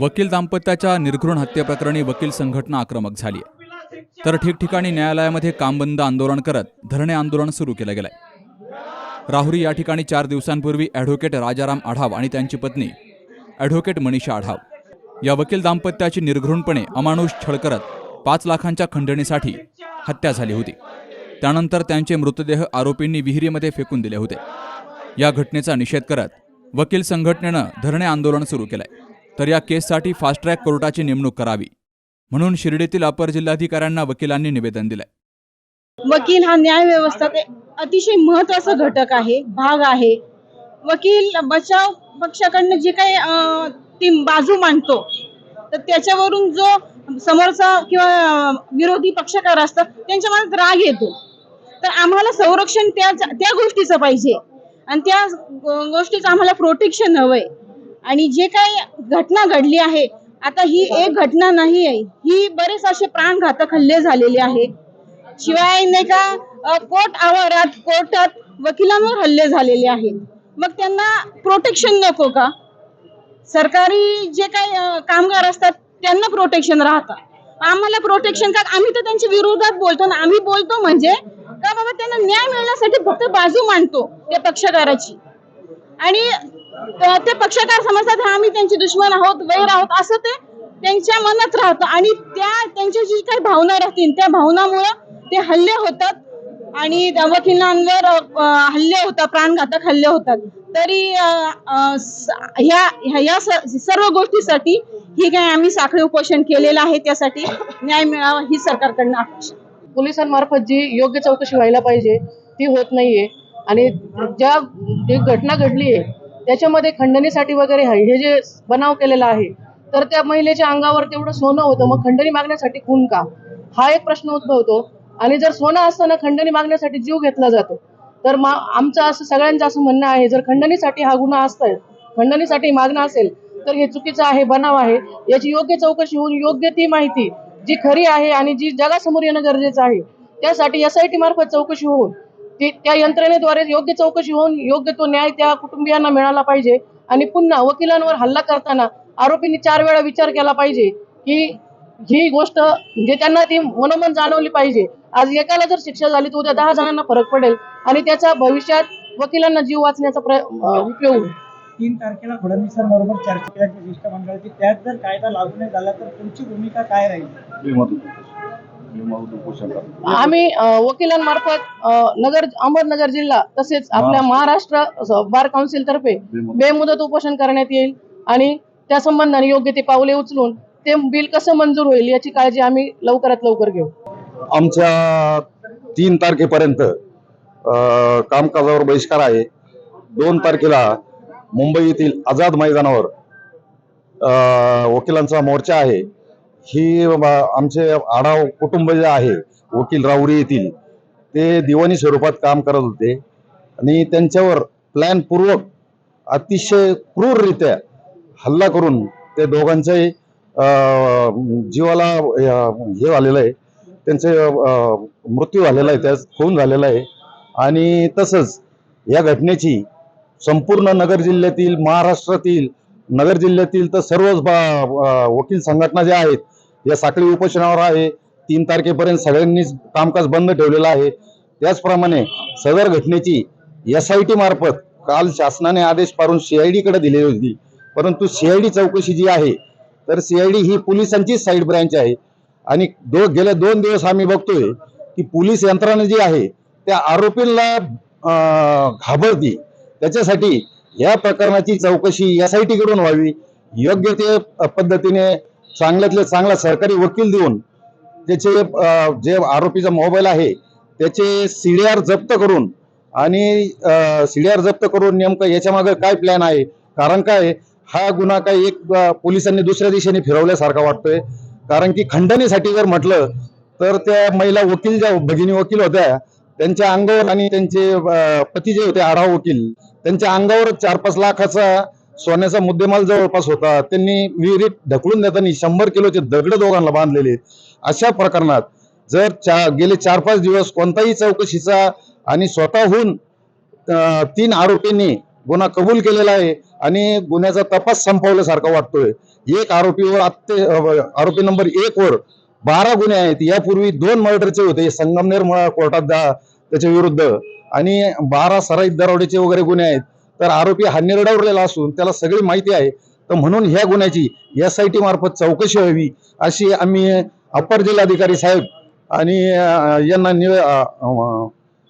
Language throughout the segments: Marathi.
वकील दाम्पत्याच्या निर्घृण हत्येप्रकरणी वकील संघटना आक्रमक झाली आहे तर ठिकठिकाणी न्यायालयामध्ये कामबंद आंदोलन करत धरणे आंदोलन सुरू केलं गेलंय. राहुरी या ठिकाणी चार दिवसांपूर्वी ॲडव्होकेट राजाराम आढाव आणि त्यांची पत्नी ॲडव्होकेट मनीषा आढाव. या वकील दाम्पत्याची निर्घृणपणे अमानुष छळ करत पाच लाखांच्या खंडणीसाठी हत्या झाली होती. त्यानंतर त्यांचे मृतदेह आरोपींनी विहिरीमध्ये फेकून दिले होते. या घटनेचा निषेध करत वकील संघटनेनं धरणे आंदोलन सुरू केलंय. तर या केससाठी फास्ट ट्रॅक कोर्टाची नेमणूक करावी. म्हणून शिर्डीतील अपर जिल्हाधिकाऱ्यांना वकिलांनी निवेदन दिलंय. वकील हा न्याय व्यवस्थेत अतिशय महत्त्वाचा घटक आहे भाग आहे. वकील बचाव पक्षाकडनं जे काही अं, ती बाजू मांडतो तर त्याच्यावरून जो समोरचा किंवा विरोधी पक्षकार असतात त्यांच्या मनात राग येतो. तर आम्हाला संरक्षण त्या त्या गोष्टीचं पाहिजे. आणि त्या गोष्टीचं आम्हाला प्रोटेक्शन हवंय. आणि जे काही घटना घडली आहे आता ही एक घटना नाही आहे. ही बरेच असे प्राणघातक हल्ले झालेले आहेत. शिवाय नाही का कोर्ट आवारात कोर्टात वकिलांवर हल्ले झालेले आहेत. मग त्यांना प्रोटेक्शन नको का? सरकारी जे काही कामगार असतात त्यांना प्रोटेक्शन राहतं. आम्हाला प्रोटेक्शन का? आम्ही तर त्यांच्या विरोधात बोलतो ना. आम्ही बोलतो म्हणजे का बाबा त्यांना न्याय मिळण्यासाठी फक्त बाजू मांडतो त्या पक्षकाराची. आणि ते पक्षकार समजतात हा आम्ही त्यांचे दुश्मन आहोत वैर आहोत असं ते त्यांच्या मनात राहतं. आणि त्या त्यांच्या जी काही भावना राहतील त्या भावनामुळं ते हल्ले होतात. आणि वकिलांवर हल्ले होतात प्राणघातक हल्ले होतात. तरी ह्या ह्या- या सर्व गोष्टीसाठी ही काय आम्ही साखळी उपोषण केलेलं आहे त्यासाठी न्याय मिळावा ही सरकारकडनं अपेक्षा. पोलिसांमार्फत जी योग्य चौकशी व्हायला पाहिजे ती होत नाहीये. आणि ज्या जी घटना घडली आहे त्याच्यामध्ये खंडणीसाठी वगैरे आहे. हे जे बनाव केलेला आहे तर त्या महिलेच्या अंगावर तेवढं सोनं होतं. मग खंडणी मागण्यासाठी खून का? हा एक प्रश्न उद्भवतो. आणि जर सोनं असताना खंडणी मागण्यासाठी जीव घेतला जातो तर मा आमचं असं सगळ्यांचं असं म्हणणं आहे जर खंडणीसाठी हा गुन्हा असतोय खंडणीसाठी मागणं असेल तर हे चुकीचं आहे बनाव आहे. याची योग्य चौकशी होऊन योग्य ती माहिती जी खरी आहे आणि जी जगासमोर येणं गरजेचं आहे त्यासाठी एस आय टी मार्फत चौकशी होऊन ती त्या यंत्रणेद्वारे योग्य चौकशी होऊन योग्य तो न्याय त्या कुटुंबियांना मिळाला पाहिजे. आणि पुन्हा वकिलांवर हल्ला करताना आरोपींनी चार वेळा विचार केला पाहिजे की ही गोष्ट म्हणजे त्यांना ती मनोमन जाणवली पाहिजे. आज एकाला जर शिक्षा झाली तर उद्या दहा जणांना फरक पडेल आणि त्याचा भविष्यात वकिलांना जीव वाचण्याचा उपयोग होईल. तीन तारखेला फडणवीसांबरोबर चर्चा केल्याची शिष्टमंडळाची त्यात जर कायदा लागू नाही झाला तर तुमची भूमिका काय राहील? आम्ही वकिलांमार्फत नगर अहमदनगर जिल्हा तसेच आपल्या महाराष्ट्र बार काउन्सिल तर्फे बेमुदत. उपोषण करण्यात येईल आणि त्या संबंधाने योग्य ते पावले उचलून ते बिल कसं मंजूर होईल याची काळजी आम्ही लवकरात लवकर घेऊ. आमच्या तीन तारखेपर्यंत कामकाजावर बहिष्कार आहे. दोन तारखेला मुंबई येथील आझाद मैदानावर वकिलांचा मोर्चा आहे. ही आमचे आढाव कुटुंब जे आहे वकील राऊरी येथील ते दिवाणी स्वरूपात काम करत होते. आणि त्यांच्यावर प्लॅनपूर्वक अतिशय क्रूररित्या हल्ला करून ते दोघांच्याही जीवाला हे झालेलं आहे. त्यांचे मृत्यू झालेला आहे त्यात खून झालेला आहे. आणि तसंच या घटनेची संपूर्ण नगर जिल्ह्यातील महाराष्ट्रातील नगर जिल्ह्यातील तर सर्वच बा- वकील संघटना ज्या आहेत या साखळी उपोषणावर आहे. तीन तारखेपर्यंत सगळ्यांनीच कामकाज बंद ठेवलेलं आहे. त्याचप्रमाणे सदर घटनेची एस आय टी मार्फत काल शासनाने आदेश पारून आयकडे दिलेली होती. परंतु सीआयडी चौकशी जी आहे तर सीआयडी ही पोलिसांचीच साईड ब्रँच आहे. आणि दो गेल्या दोन दिवस आम्ही बघतोय की पोलीस यंत्रणा जी आहे त्या आरोपींना घाबरती. त्याच्यासाठी या प्रकरणाची चौकशी एस आय टीकडून व्हावी. योग्य ते पद्धतीने चांगल्यातले चांगला सरकारी वकील देऊन त्याचे जे आरोपीचा मोबाईल आहे त्याचे सीडीआर जप्त करून आणि सीडीआर जप्त करून नेमकं याच्यामागं काय प्लॅन आहे? कारण काय हा गुन्हा काय एक पोलिसांनी दुसऱ्या दिशेने फिरवल्यासारखा वाटतोय. कारण की खंडणीसाठी जर म्हटलं तर त्या महिला वकील ज्या भगिनी वकील होत्या त्यांच्या अंगावर आणि त्यांचे पती जे होते आढाव वकील त्यांच्या अंगावर चार पाच लाखाचा सोन्याचा मुद्देमाल जवळपास होता. त्यांनी विहिरीत ढकलून देताना शंभर किलोचे दगड दोघांना बांधलेले. अशा प्रकरणात जर चा गेले चार पाच दिवस कोणताही चौकशीचा आणि स्वतःहून तीन आरोपींनी गुन्हा कबूल केलेला आहे आणि गुन्ह्याचा तपास संपवल्यासारखा वाटतोय. एक आरोपीवर आत्ते आरोपी नंबर एक वर बारा गुन्हे आहेत. यापूर्वी दोन मर्डरचे होते. संगमनेर कोर्टात त्याच्या विरुद्ध. आणि बारा सराईत दरोड्याचे वगैरे गुन्हे आहेत. तर आरोपी हा निर्डावलेला असून त्याला सगळी माहिती आहे. तर म्हणून ह्या गुन्ह्याची एस आय टी मार्फत चौकशी व्हावी अशी आम्ही अपर जिल्हाधिकारी साहेब आणि यांना निवे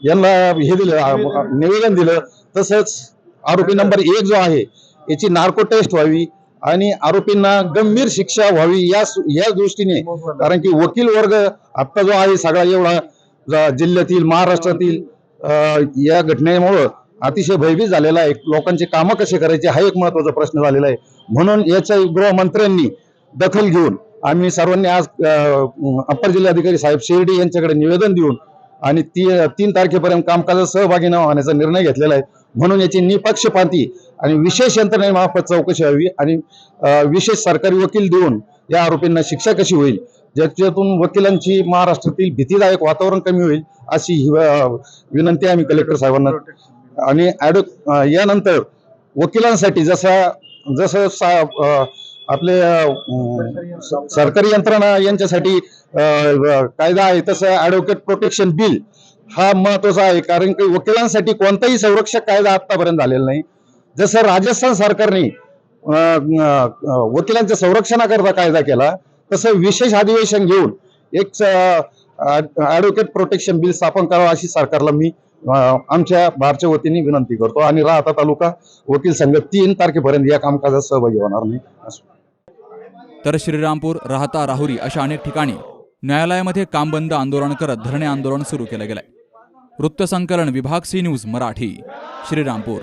यांना हे दिलं निवेदन दिलं. तसंच आरोपी नंबर एक जो आहे याची नार्को टेस्ट व्हावी आणि आरोपींना गंभीर शिक्षा व्हावी या या दृष्टीने. कारण की वकील वर्ग आत्ता जो आहे सगळा एवढा जिल्ह्यातील महाराष्ट्रातील या घटनेमुळं अतिशय भयभीत झालेला आहे. लोकांचे कामं कसे करायचे हा एक महत्त्वाचा प्रश्न झालेला आहे. म्हणून याच्या गृहमंत्र्यांनी दखल घेऊन आम्ही सर्वांनी आज अप्पर जिल्हाधिकारी साहेब शिर्डी यांच्याकडे निवेदन देऊन आणि ती तीन तारखेपर्यंत कामकाजात सहभागी न होण्याचा निर्णय घेतलेला आहे. म्हणून याची निपक्षपाती आणि विशेष यंत्रणेमार्फत चौकशी व्हावी आणि विशेष सरकारी वकील देऊन या आरोपींना शिक्षा कशी होईल ज्याच्यातून वकिलांची महाराष्ट्रातील भीतीदायक वातावरण कमी होईल अशी विनंती आम्ही कलेक्टर साहेबांना आणि ॲडो यानंतर वकिलांसाठी जसा जसं सा- आपले सरकारी यंत्रणा यांच्यासाठी कायदा आहे तसं ॲडव्होकेट प्रोटेक्शन बिल हा महत्त्वाचा आहे. कारण की वकिलांसाठी कोणताही संरक्षक कायदा आतापर्यंत झालेला नाही. जसं राजस्थान सरकारने वकिलांच्या संरक्षणाकरता कायदा केला तसं विशेष अधिवेशन घेऊन एक ॲडव्होकेट प्रोटेक्शन बिल स्थापन करावं अशी सरकारला मी आमच्या बारच्या वतीने विनंती करतो आणि राहता तालुका वकील संघ तीन तारखेपर्यंत या कामकाजात सहभागी होणार नाही. तर श्रीरामपूर राहता राहुरी अशा अनेक ठिकाणी न्यायालयामध्ये काम बंद आंदोलन करत धरणे आंदोलन सुरू केलं गेलंय. वृत्तसंकलन विभाग सी न्यूज मराठी श्रीरामपूर.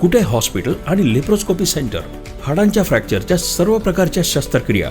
कुठे हॉस्पिटल आणि लेप्रोस्कोपी सेंटर? हाडांच्या फ्रॅक्चरच्या सर्व प्रकारच्या शस्त्रक्रिया.